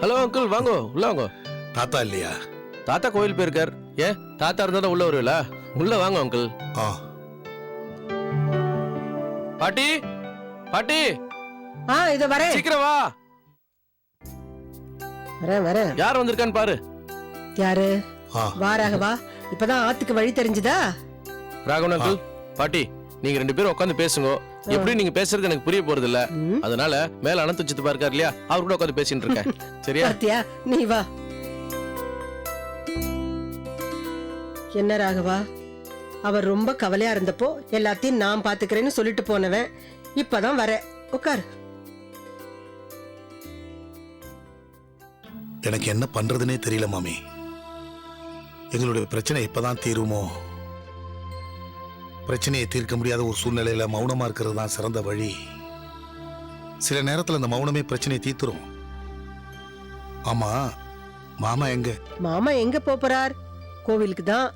Hello uncle வாங்கோ. உள்ள வாங்கோ. தாத்தா இல்லையா? தாத்தா கோயில் போயிருக்கார். ஏன் தாத்தா இருந்தா தான் உள்ள வருவீங்களா உள்ள வாங்க அங்கிள் ஆ. பாட்டி பாட்டி. ஆ இது வரேன். சீக்கிரம் வா. வரேன் வரேன். யார் வந்திருக்கான்னு பாரு. யாரு? ஆ. வாராக வா இப்பதான் ஆத்துக்கு வழி தெரிஞ்சுதா? ராகவன் அங்கிள் பாட்டி. நீங்க ரெண்டு பேரும் உட்காந்து பேசுங்க. எப்படி நீங்க பேசுறது எனக்கு புரிய போறது இல்ல அதனால மேல அனந்த சித்தப்பா இருக்கார் இல்லையா? அவர் கூட உட்காந்து பேசிட்டு இருக்கேன். சரியா? பாத்தியா? நீ வா. என்ன ராகவா? அவர் ரொம்ப கவலையா இருந்தப்போ எல்லாத்தையும் நான் பாத்துக்கிறேன்னு சொல்லிட்டு போனவன் இப்பதான் வர. உட்காரு. எனக்கு என்ன பண்றதுனே தெரியல மாமி. எங்களுடைய பிரச்சனை எப்பதான் தீருமோ? பிரச்சனையை தீர்க்க முடியாத ஒரு சூழ்நிலையில மௌனமா இருக்கிறது தான் சிறந்த வழி. சில நேரத்துல அந்த மௌனமே பிரச்சனையை தீர்த்துரும். ஆமா மாமா எங்க? மாமா எங்க போறார் கோவிலுக்கு தான்.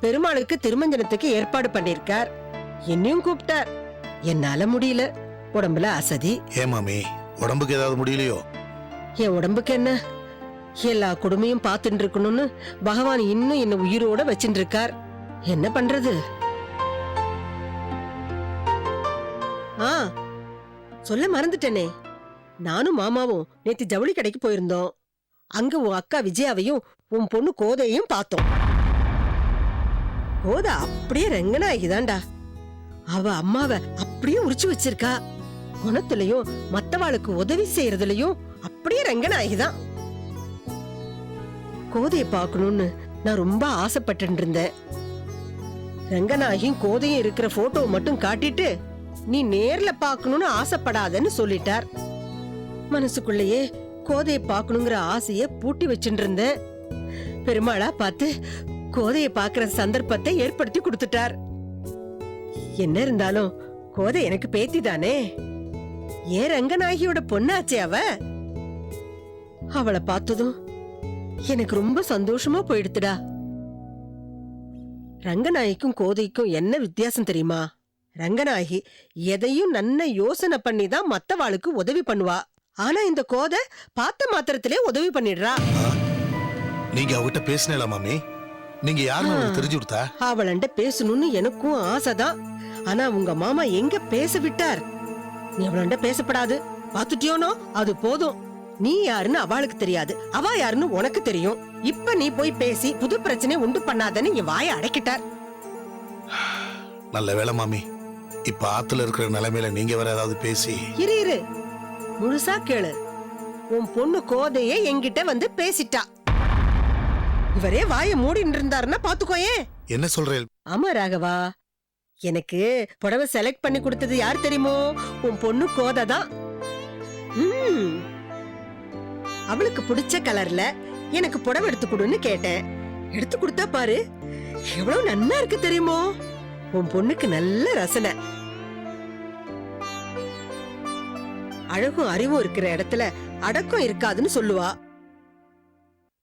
பெருமாளுக்கு திருமஞ்சனத்துக்கு ஏற்பாடு பண்ணிருக்கார். என்னையும் கூப்பிட்டார். என்னால முடியல. உடம்புல அசதி. ஏன் மாமி உடம்புக்கு ஏதாவது முடியலையோ? என் உடம்புக்கு என்ன? எல்லா கொடுமையும் பார்த்துட்டு இருக்கணும்னு பகவான் இன்னும் என்ன உயிரோட வச்சுட்டு இருக்கார். என்ன பண்றது? ஆ சொல்ல மறந்துட்டேனே. நானும் மாமாவும் நேத்து ஜவுளி கடைக்கு போயிருந்தோம். அங்க உன் அக்கா விஜயாவையும் உன் பொண்ணு கோதையையும் பார்த்தோம். கோதை அப்படியே ரெங்கனாகிதான்டா. அவ அம்மாவை அப்படியே உரிச்சு வச்சிருக்கா. குணத்துலயும் மத்தவாளுக்கு உதவி செய்யறதுலயும் அப்படியே ரெங்கனாகிதான். கோதையை பார்க்கணும்னு நான் ரொம்ப ஆசைப்பட்டு இருந்தேன். ரங்கநாயகியும் கோதையும் இருக்கிற போட்டோவை மட்டும் காட்டிட்டு நீ நேர்ல பாக்கணும்னு ஆசைப்படாதன்னு சொல்லிட்டார். மனசுக்குள்ளேயே கோதையை பார்க்கணுங்கிற ஆசைய பூட்டி வச்சுட்டு இருந்தேன் பெருமாளா பார்த்து கோதையை பாக்குற சந்தர்ப்பத்தை ஏற்படுத்தி கொடுத்துட்டார். என்ன இருந்தாலும் கோதை எனக்கு பேத்தி தானே? ஏன் ரங்கநாயகியோட பொண்ணாச்சே அவ? அவளை பார்த்ததும் எனக்கு ரொம்ப சந்தோஷமா போயிடுத்துடா. ரங்கநாயகிக்கும் கோதைக்கும் என்ன வித்தியாசம் தெரியுமா? ரங்கநாயகி எதையும் நன்ன யோசனை பண்ணி தான் மத்தவாளுக்கு உதவி பண்ணுவா. ஆனா இந்த கோதை பார்த்த மாத்திரத்திலே உதவி பண்ணிடுறா. நீங்க அவகிட்ட பேசினல மாமி. நீங்க யாருன்னு அவளுக்கு தெரிஞ்சு கொடுத்தா? அவளண்ட பேசணும்னு எனக்கும் ஆசைதான் ஆனா உங்க மாமா எங்க பேச விட்டார்? நீ அவளண்ட பேசப்படாது. பாத்துட்டியோனோ அது போதும். நீ யாருன்னு அவளுக்கு தெரியாது. அவ யாருன்னு உனக்கு தெரியும். இப்ப நீ போய் பேசி புது பிரச்சனை உண்டு பண்ணாதன்னு என் வாயை அடக்கிட்டார். நல்ல வேலை மாமி. இப்ப ஆத்துல இருக்கிற நிலைமையில நீங்க வேற ஏதாவது பேசி இரு இரு. முழுசா கேளு. உன் பொண்ணு கோதையே என்கிட்ட வந்து பேசிட்டா. இவரே வாயை மூடின்னு இருந்தாருன்னா பாத்துக்கோயே. என்ன சொல்றேன்? ஆமா ராகவா. எனக்கு புடவை செலக்ட் பண்ணி கொடுத்தது யார் தெரியுமோ? உன் பொண்ணு கோதை தான். அவளுக்கு பிடிச்ச கலர்ல எனக்கு புடவை எடுத்து கொடுன்னு கேட்டேன். எடுத்து கொடுத்தா பாரு எவ்வளவு நன்னா இருக்கு தெரியுமோ? உன் பொண்ணுக்கு நல்ல ரசனை. அழகும் அறிவும் இருக்கிற இடத்துல அடக்கம் இருக்காதுன்னு சொல்லுவா.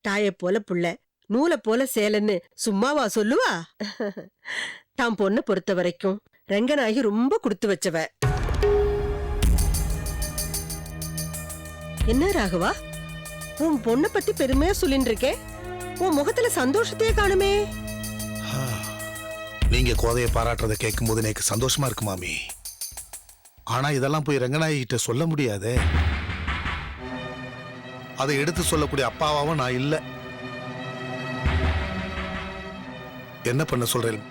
தாய போல புள்ள நூலை போல சேலன்னு சும்மாவா சொல்லுவா? தாம் பொண்ணை பொறுத்த வரைக்கும் ரங்கநாயகி ரொம்ப கொடுத்து வச்சவ. என்ன ராகவா? உன் பொண்ணை பத்தி பெருமையா சொல்லிட்டு இருக்கேன் உன் முகத்துல சந்தோஷத்தையே காணுமே. நீங்க கோதையை பாராட்டுறதை கேட்கும்போது எனக்கு சந்தோஷமா இருக்கு மாமி. ஆனா இதெல்லாம் போய் ரங்கநாயகி கிட்ட சொல்ல முடியாதே. அதை எடுத்து சொல்லக்கூடிய அப்பாவாவும் நான் இல்ல. என்ன பண்ண சொல்றேன்?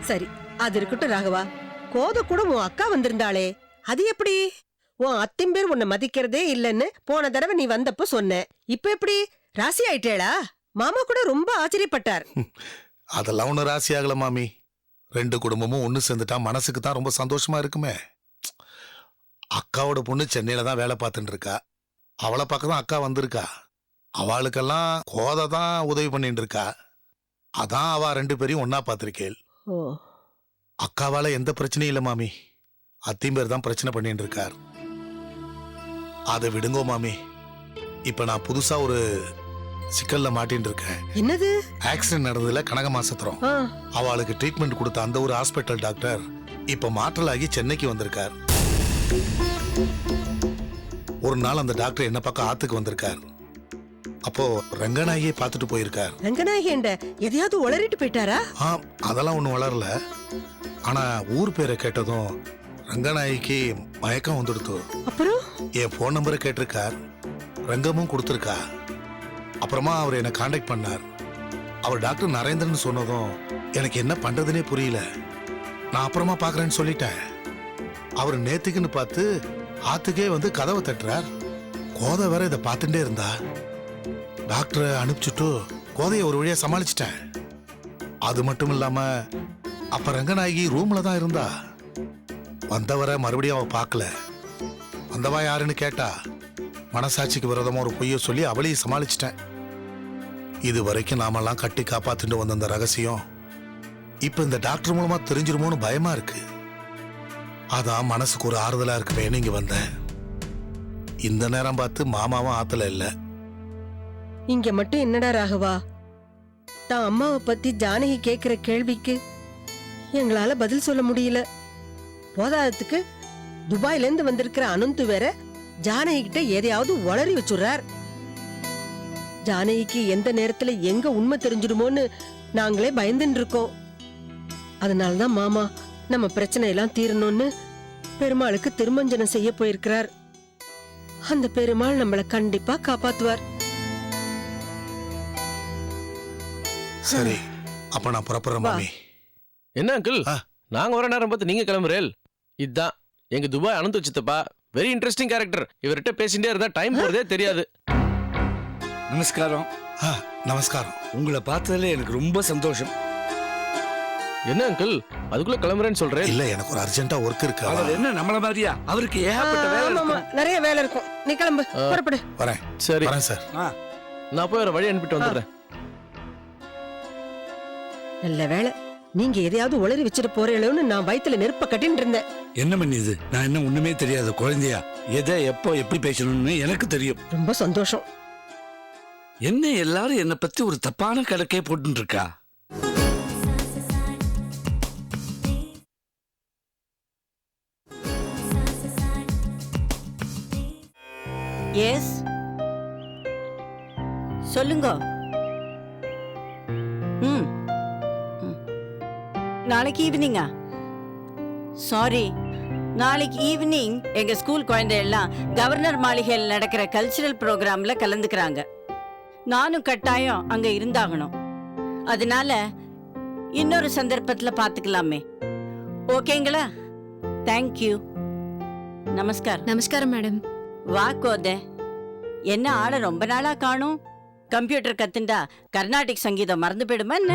சரி அது இருக்கட்டும் ராகவா. கோத கூட உன் அக்கா வந்திருந்தாளே. அது எப்படி? உன் அத்தின் பேர் உன்னை மதிக்கிறதே இல்லைன்னு போன தடவை நீ வந்தப்போ சொன்ன. இப்ப எப்படி? ராசி ஆயிட்டேளா? மாமா கூட ரொம்ப ஆச்சரியப்பட்டார். அதெல்லாம் ஒண்ணு ராசி ஆகல மாமி. ரெண்டு குடும்பமும் ஒண்ணு சேர்ந்துட்டா மனசுக்கு தான் ரொம்ப சந்தோஷமா இருக்குமே. அக்காவோட பொண்ணு சென்னையில தான் வேலை பார்த்துட்டு இருக்கா. அவளை பார்க்க தான் அக்கா வந்திருக்கா. அவளுக்கெல்லாம் கோதை தான் உதவி பண்ணிட்டு இருக்கா. அதான் அவ ரெண்டு பேரையும் ஒன்னா பார்த்திருக்கேள். அக்காவால எந்த பிரச்சனையும் இல்ல மாமி. அத்திம்பேர் தான் பிரச்சனை பண்ணிட்டு இருக்கார். அதை விடுங்கோ மாமி. இப்ப நான் புதுசா ஒரு சிக்கல்ல மாட்டின்னு இருக்கேன் என்னது? ஆக்சிடென்ட் நடந்ததுல கனக மாசத்திரம். அவளுக்கு ட்ரீட்மெண்ட் கொடுத்த அந்த ஒரு ஹாஸ்பிட்டல் டாக்டர் இப்ப மாற்றலாகி சென்னைக்கு வந்திருக்கார். ஒரு நாள் அந்த டாக்டர் என்ன பக்கம் ஆத்துக்கு வந்திருக்கார். அப்போ ரங்கநாயகியை பார்த்துட்டு போயிருக்கார். ரங்கநாயகேண்ட எதையாவது உளறிட்டு போயிட்டாரா? ஆ அதெல்லாம் ஒன்றும் வளரல ஆனா ஊர் பேரை கேட்டதும் ரங்கநாயகிக்கு மயக்கம் வந்துடுத்து. அப்புறம்? என் ஃபோன் நம்பரை கேட்டிருக்கார். ரங்கமும் கொடுத்துருக்கா. அப்புறமா அவர் என்னை காண்டாக்ட் பண்ணார். அவர் டாக்டர் நரேந்திரன் சொன்னதும் எனக்கு என்ன பண்றதுனே புரியல. நான் அப்புறமா பார்க்கறேன்னு சொல்லிட்டேன். அவர் நேத்துக்குன்னு பார்த்து ஆத்துக்கே வந்து கதவை தட்டுறார். கோதை வேற இதை பார்த்துட்டே இருந்தா. டாக்டரை அனுப்பிச்சுட்டு கோதையை ஒரு வழியாக சமாளிச்சிட்டேன். அது மட்டும் இல்லாமல் அப்போ ரங்கநாயகி ரூமில் தான் இருந்தா. வந்தவரை மறுபடியும் அவள் பார்க்கல. வந்தவா யாருன்னு கேட்டா மனசாட்சிக்கு விரோதமாக ஒரு பொய்யை சொல்லி அவளையும் சமாளிச்சிட்டேன். இது வரைக்கும் நாமெல்லாம் கட்டி காப்பாத்திட்டு வந்த அந்த ரகசியம் இப்ப இந்த டாக்டர் மூலமா தெரிஞ்சிருமோன்னு பயமா இருக்கு. அதான் மனசுக்கு ஒரு ஆறுதலா இருக்குமேனு இங்க வந்தேன் இந்த நேரம் பார்த்து மாமாவும் ஆத்துல இல்ல. இங்க மட்டும் என்னடா ராகவா? தான் அம்மாவை பத்தி ஜானகி கேக்குற கேள்விக்கு எங்களால பதில் சொல்ல முடியல. போதாதத்துக்கு துபாயில இருந்து வந்திருக்கிற அனந்து வேற ஜானகி கிட்ட எதையாவது உளறி வச்சுடுறார் ஜானகிக்கு எந்த நேரத்துல எங்க உண்மை தெரிஞ்சிடுமோன்னு நாங்களே பயந்துன்னு இருக்கோம் அதனாலதான் மாமா நம்ம பிரச்சனை எல்லாம் தீரணும்னு பெருமாளுக்கு திருமஞ்சனம் செய்ய போயிருக்கிறார். அந்த பெருமாள் நம்மள கண்டிப்பா காப்பாத்துவார். சரி அப்ப நான் புறப்படுறேன். மாமி. என்ன அங்கிள். நாங்க வர நேரம் பார்த்து நீங்க கிளம்புறேல். இதான் எங்க துபாய் அனந்த் சித்தப்பா வெரி இன்ட்ரெஸ்டிங் கேரக்டர் இவர்கிட்ட பேசிட்டே இருந்தா டைம் போறதே தெரியாது. நமஸ்காரம். ஆ, நமஸ்காரம். உங்களை பார்த்ததுல எனக்கு ரொம்ப சந்தோஷம். என்ன அங்கிள் அதுக்குள்ள கிளம்புறேன்னு சொல்றேன். இல்ல எனக்கு ஒரு அர்ஜென்ட்டா ஒர்க் இருக்கு அவர். என்ன நம்மள மாதிரியா? அவருக்கு ஏகப்பட்ட வேலை. இருக்கும். நிறைய வேலை இருக்கும். நீ கிளம்பு. புறப்படு. வரேன். சரி. வரேன் சார் ஆ, நான் போய் ஒரு வழி அனுப்பிட்டு வந்துடுறேன். நல்ல வேலை நீங்க எதையாவது உளறி வச்சிட்டு போறீங்களோன்னு நான் வயித்துல நெருப்ப கட்டின்னு இருந்தேன். என்ன பண்ணிது நான் என்ன ஒண்ணுமே தெரியாத குழந்தையா? எதை எப்போ எப்படி பேசணும்னு எனக்கு தெரியும். ரொம்ப சந்தோஷம். என்ன எல்லாரும் என்னை பத்தி ஒரு தப்பான கணக்கே போட்டு இருக்கா எஸ் சொல்லுங்க. ம். நாளைக்கு ஈவினிங்கா சாரி நாளைக்கு ஈவினிங் எங்க ஸ்கூல் குழந்தை எல்லாம் கவர்னர் மாளிகையில் நடக்கிற கல்ச்சுரல் ப்ரோக்ராம்ல கலந்துக்கிறாங்க. நானும் கட்டாயம் அங்க இருந்தாகணும். அதனால இன்னொரு சந்தர்ப்பத்துல பாத்துக்கலாமே. ஓகேங்களா? தேங்க்யூ நமஸ்கார் நமஸ்காரம். மேடம். வா கோத. என்ன ஆள ரொம்ப நாளா காணும்? கம்ப்யூட்டர் கத்துண்டா கர்நாடிக் சங்கீதம் மறந்து போயிடுமா என்ன?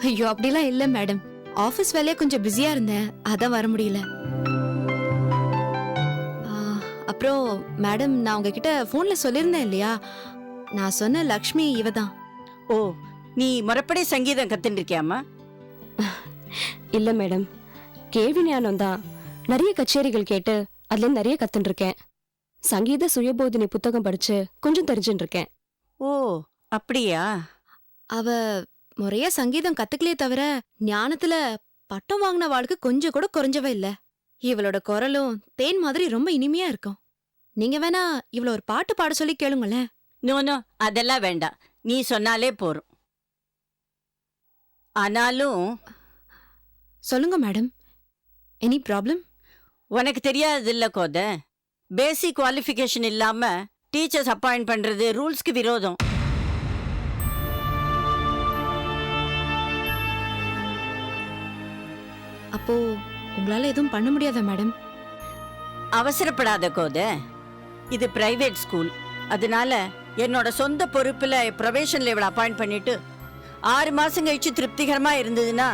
ஐயோ அப்படிலாம் இல்ல மேடம். ஆபீஸ் வேலையா கொஞ்சம் பிஸியா இருந்தேன். அதான் வர முடியல. அப்புறம் மேடம் நான் உங்ககிட்ட போன்ல சொல்லியிருந்தேன் இல்லையா? நான் சொன்ன லக்ஷ்மி இவ தான் ஓ நீ முறைப்படி சங்கீதம் கத்துட்டு இருக்கியாமா இல்ல மேடம். கேள்வி ஞானம் தான். நிறைய கச்சேரிகள் கேட்டு அதுல நிறைய கத்துட்டு இருக்கேன் சங்கீத சுயபோதினி புத்தகம் படிச்சு கொஞ்சம் தெரிஞ்சுட்டு இருக்கேன் ஓ அப்படியா? அவ முறையா சங்கீதம் கத்துக்கலையே தவிர ஞானத்துல பட்டம் வாங்கின வாழ்க்கை கொஞ்சம் கூட குறைஞ்சவ இல்ல. இவளோட குரலும் தேன் மாதிரி ரொம்ப இனிமையா இருக்கும். நீங்க வேணா இவள ஒரு பாட்டு பாட சொல்லி கேளுங்களேன். நோ நோ அதெல்லாம் வேண்டாம். நீ சொன்னாலே போறோம் ஆனாலும் சொல்லுங்க மேடம். எனி ப்ராப்ளம் உனக்கு தெரியாது இல்ல கோத. பேசிக் குவாலிஃபிகேஷன் இல்லாம டீச்சர்ஸ் அப்பாயிண்ட் பண்றது ரூல்ஸ்க்கு விரோதம். அப்போ உங்களால எதுவும் பண்ண முடியாதா மேடம்? அவசரப்படாத கோத. இது பிரைவேட் ஸ்கூல் அதனால என்னோட சொந்த பொறுப்புல ப்ரொபேஷன்ல இவளை அப்பாயிண்ட் பண்ணிட்டு ஆறு மாசம் கழிச்சு திருப்திகரமா இருந்ததுன்னா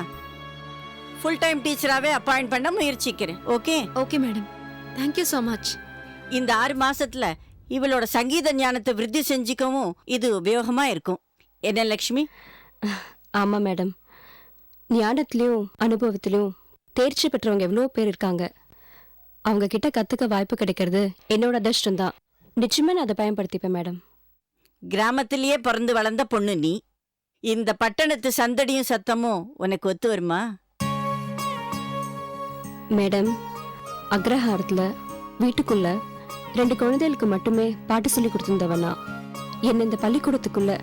ஃபுல் டைம் டீச்சராகவே அப்பாயிண்ட் பண்ண முயற்சிக்கிறேன். Okay okay madam thank you so much இந்த ஆறு மாசத்துல இவளோட சங்கீத ஞானத்தை விருத்தி செஞ்சுக்கவும் இது உபயோகமா இருக்கும். என்ன லக்ஷ்மி? ஆமா மேடம் ஞானத்திலயும் அனுபவத்திலயும் தேர்ச்சி பெற்றவங்க எவ்வளோ பேர் இருக்காங்க. அவங்க கிட்ட கத்துக்க வாய்ப்பு கிடைக்கிறது என்னோட அதிர்ஷ்டம் தான் நிச்சயமா நான் அதை பயன்படுத்திப்பேன் மேடம் கிராமத்திலேயே பிறந்து வளர்ந்த பொண்ணு நீ. இந்த பட்டணத்து சந்தடியும் சத்தமும் உனக்கு ஒத்து வருமா? மேடம் அக்ரஹாரத்துல வீட்டுக்குள்ள ரெண்டு குழந்தைகளுக்கு மட்டுமே பாட்டு சொல்லி கொடுத்துருந்தவனா. என்ன இந்த பள்ளிக்கூடத்துக்குள்ள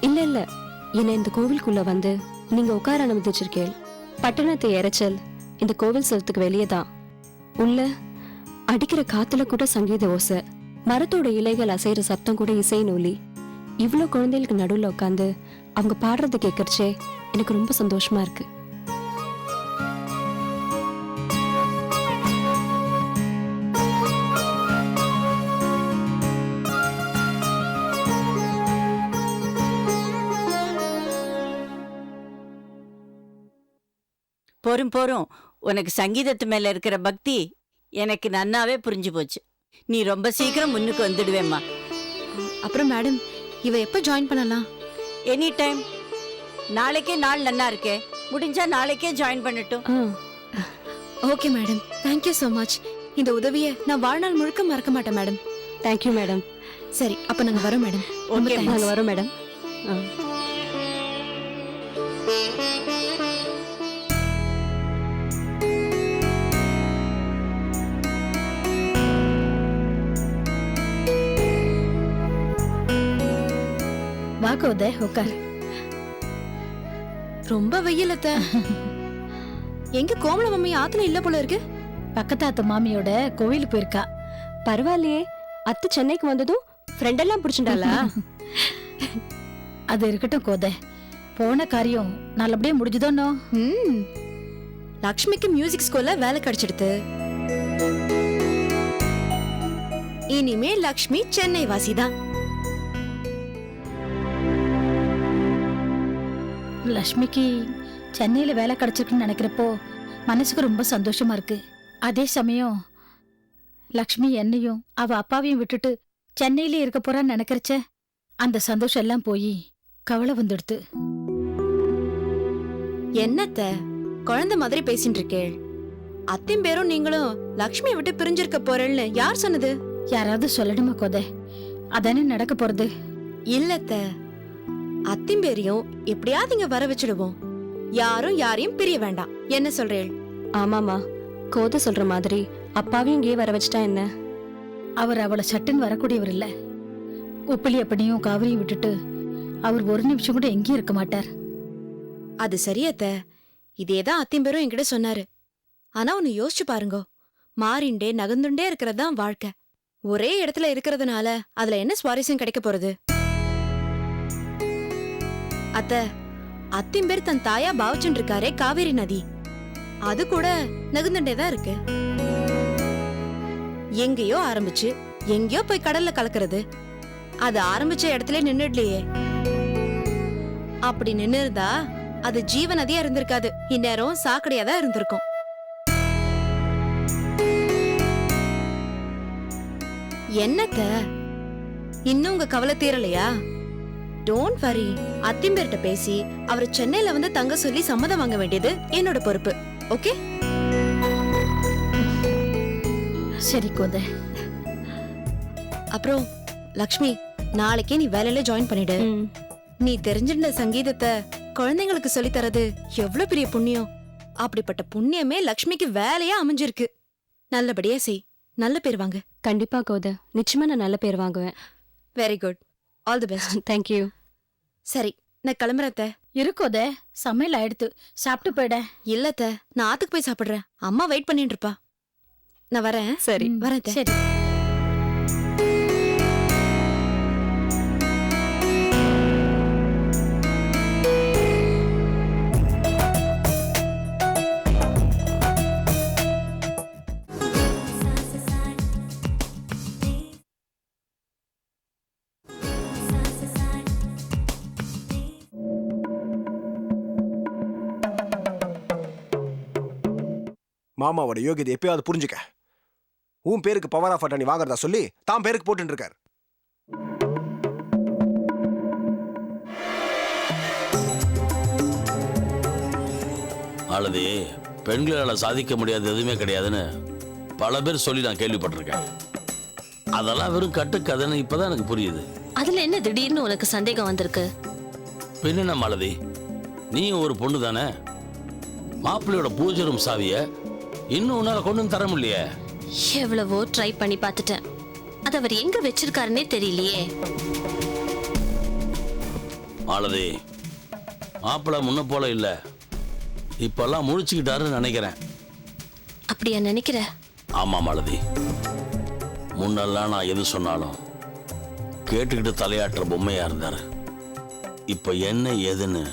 இல்ல இல்ல என்ன இந்த கோவிலுக்குள்ள வந்து நீங்க உட்கார அனுமதிச்சிருக்கேன் பட்டணத்தை இறைச்சல் இந்த கோவில் செலத்துக்கு வெளியே தான் உள்ள அடிக்கிற காத்துல கூட சங்கீத ஓசை மரத்தோட இலைகள் அசைற சத்தம் கூட இசை நூலி. இவ்வளோ குழந்தைகளுக்கு நடுவில் உட்காந்து அவங்க பாடுறத கேட்கறச்சே எனக்கு ரொம்ப சந்தோஷமா இருக்கு. போரும் போரும். உனக்கு சங்கீதத்து மேல இருக்கிற பக்தி எனக்கு நன்னாவே புரிஞ்சு போச்சு. நீ ரொம்ப சீக்கிரம் முன்னுக்கு வந்துடுவேம்மா. அப்புறம் மேடம் இவ எப்ப ஜாயின் பண்ணலாம்? எனி டைம் நாளைக்கே நாள் நன்னா இருக்கே. முடிஞ்சா நாளைக்கே ஜாயின் பண்ணட்டும். Okay madam thank you so much இந்த உதவியை நான் வாழ்நாள் முழுக்க மறக்க மாட்டேன் மேடம் தேங்க்யூ மேடம் சரி அப்ப நாங்க வரோம் மேடம் ரொம்ப Okay, thanks. நாங்க வரோம் மேடம் ஆ. வா கோதை உட்கார். ரொம்ப வெயில் அத்த. எங்க கோமல மம்மி ஆத்துல இல்ல போல இருக்கு? பக்கத்தாத்த மாமியோட கோவிலுக்கு போயிருக்கா. பரவாயில்லையே அத்தை சென்னைக்கு வந்ததும் ஃப்ரெண்டெல்லாம் பிடிச்சிட்டாளா? அது இருக்கட்டும் கோதை. போன காரியம் நல்லபடியா முடிஞ்சுதோனோ ம். லக்ஷ்மிக்கு மியூசிக் ஸ்கூல்ல வேலை கிடைச்சிடுது இனிமே லக்ஷ்மி சென்னை வாசிதான். லக்ஷ்மிக்கு சென்னையில வேலை கிடைச்சிருக்குன்னு நினைக்கிறப்போ மனசுக்கு ரொம்ப சந்தோஷமா இருக்கு. அதே சமயம் லக்ஷ்மி என்னையும் அவ அப்பாவையும் விட்டுட்டு சென்னையிலே இருக்க போறான்னு நினைக்கிறச்ச அந்த சந்தோஷம் எல்லாம் போய் கவலை வந்துடுது என்னத்த? குழந்தை மாதிரி பேசிட்டு இருக்கேள் அத்தையும் பேரும் நீங்களும் லக்ஷ்மியை விட்டு பிரிஞ்சிருக்க போறேன்னு யார் சொன்னது? யாராவது சொல்லணுமா கோதை? அதானே நடக்க போறது? இல்லத்த. அத்தையும் பேரையும் எப்படியாவது இங்க வர வச்சிடுவோம். யாரும் யாரையும் பிரிய வேண்டாம். என்ன சொல்றேள்? ஆமாமா கோதை சொல்ற மாதிரி அப்பாவையும் இங்கேயே வர வச்சுட்டா என்ன? அவர் அவளை சட்டுன்னு வரக்கூடியவர் இல்ல. உப்பிலி அப்படியும் காவிரியும் விட்டுட்டு அவர் ஒரு நிமிஷம் கூட எங்கேயும் இருக்க மாட்டார். அது சரியத்த இதேதான் அத்தையும் பேரும் என்கிட்ட சொன்னாரு. ஆனா ஒன்னு யோசிச்சு பாருங்க. மாறிண்டே நகர்ந்துண்டே இருக்கிறது தான் வாழ்க்கை. ஒரே இடத்துல இருக்கிறதுனால அதுல என்ன சுவாரஸ்யம் கிடைக்க போறது? அத்த அத்தின் பேர் தன் தாயா பாவச்சுட்டு இருக்காரே காவேரி நதி. அது கூட நகுந்துட்டே தான் இருக்கு. எங்கேயோ ஆரம்பிச்சு எங்கேயோ போய் கடல்ல கலக்கிறது. அது ஆரம்பிச்ச இடத்துல நின்னுடலையே. அப்படி நின்னு இருந்தா அது ஜீவ நதியா இருந்திருக்காது. இந்நேரம் சாக்கடையா தான் இருந்திருக்கும். என்னத்த? இன்னும் உங்க கவலை தீரலையா? டோன்ட் வரி அத்திம்பேர்ட்ட பேசி அவரை சென்னையில வந்து தங்க சொல்லி சம்மதம் வாங்க வேண்டியது என்னோட பொறுப்பு. ஓகே சரி கோதை. அப்புறம் லக்ஷ்மி நாளைக்கே நீ வேலையில ஜாயின் பண்ணிடு. நீ தெரிஞ்சிருந்த சங்கீதத்தை குழந்தைங்களுக்கு சொல்லித் தரது எவ்வளவு பெரிய புண்ணியம்? அப்படிப்பட்ட புண்ணியமே லக்ஷ்மிக்கு வேலையா அமைஞ்சிருக்கு. நல்லபடியா செய். நல்ல பேர் வாங்க. கண்டிப்பா கோதை. நிச்சயமா நான் நல்ல பேர் வாங்குவேன். Very good all the best thank you சரி நான் கிளம்புறேன். இருக்கோதே சமையல் ஆயிடுத்து. சாப்பிட்டு போயிட. இல்ல நான் ஆத்துக்கு போய் சாப்பிடுறேன். அம்மா வெயிட் பண்ணிட்டு இருப்பா. நான் வரேன். சரி. வரேன். சரி. மாமாவோட யோகியதை எப்பயாவது புரிஞ்சுக்க. உன் பேருக்கு பவர் ஆஃப் அட்டர்னி வாங்குறதா சொல்லி தான் பேருக்கு போட்டுட்டு இருக்காரு மாலதி பெண்களால் சாதிக்க முடியாத எதுவுமே கிடையாதுன்னு பல பேர் சொல்லி நான் கேள்விப்பட்டிருக்கேன். அதெல்லாம் வெறும் கட்டுக்கதைன்னு இப்பதான் எனக்கு புரியுது. அதுல என்ன திடீர்னு உனக்கு சந்தேகம் வந்திருக்கு? பின்ன மாலதி நீயும் ஒரு பொண்ணு தானே மாப்பிள்ளையோட பூஜை ரூம் சாவிய இன்னும் உன்னால கொண்டு வந்து தர முடியலையே. எவ்வளவோ ட்ரை பண்ணி பார்த்துட்டேன். அது அவர் எங்க வச்சிருக்காருன்னே தெரியலையே. மாலதி மாப்பிள்ளை முன்ன போல இல்லை. இப்பெல்லாம் முழிச்சுக்கிட்டாருன்னு நினைக்கிறேன். அப்படியா நினைக்கிற? ஆமாம் மாலதி. முன்னெல்லாம் நான் எது சொன்னாலும் கேட்டுக்கிட்டு தலையாட்டுற பொம்மையா இருந்தார். இப்போ என்ன ஏதுன்னு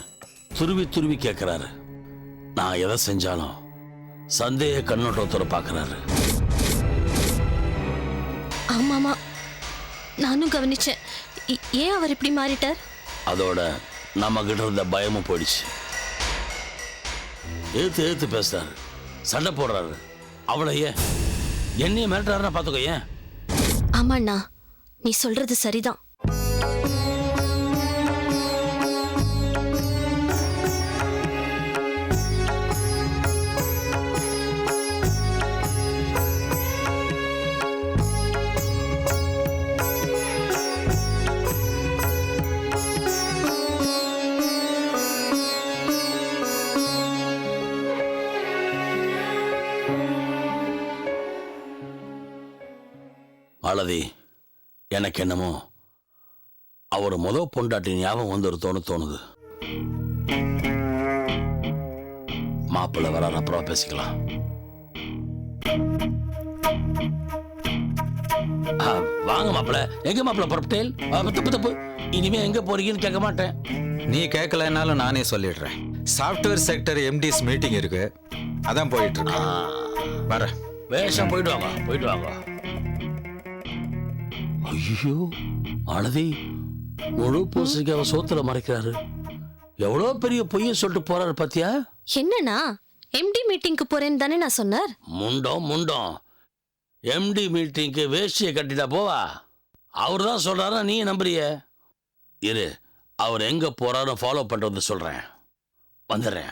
துருவி துருவி கேட்குறாரு நான் எதை செஞ்சாலும் சந்தேக கண்ணோட்டத்தோட பார்க்குறாரு. ஆமாமா நானும் கவனிச்சேன். ஏன் அவர் இப்படி மாறிட்டார்? அதோட நம்ம கிட்ட இருந்த பயமும் போயிடுச்சு. ஏத்து ஏத்து பேசுறாரு. சண்டை போடுறாரு. அவளை ஏன்? என்னைய மிரட்டுறாருன்னா பார்த்துக்கோ ஏன்? ஆமாண்ணா நீ சொல்றது சரிதான். மாலதி எனக்கு என்னமோ அவர் முத பொண்டாட்டி ஞாபகம் வந்துருத்தோன்னு தோணுது. மாப்பிள்ளை வரார் அப்புறம் பேசிக்கலாம். வாங்க மாப்பிள்ளை. எங்க மாப்பிள்ளை புறப்பட்டேல் தப்பு தப்பு இனிமே எங்க போறீங்கன்னு கேட்க மாட்டேன். நீ கேட்கலனாலும் நானே சொல்லிடுறேன். சாஃப்ட்வேர் செக்டர் எம்டிஸ் மீட்டிங் இருக்கு. அதான் போயிட்டு இருக்கேன் வரேன். வேஷம் போயிட்டு வாங்க போயிட்டு வாங்க ஐயோ அழதி முழு பூசைக்கு அவ சோத்துல மறைக்கிறாரு. எவ்வளோ பெரிய பொய்ய சொல்லிட்டு போறாரு பாத்தியா? என்னண்ணா? எம்டி மீட்டிங்க்கு போறேன்னு தானே நான் சொன்னார்? முண்டம் முண்டம் எம்டி மீட்டிங்க்கு வேஷ்டியை கட்டிட்டா போவா? அவர் தான் சொல்றாரா நீ நம்புறிய? இரு அவர் எங்க போறாரோ ஃபாலோ பண்ணிட்டு வந்து சொல்றேன். வந்துடுறேன்.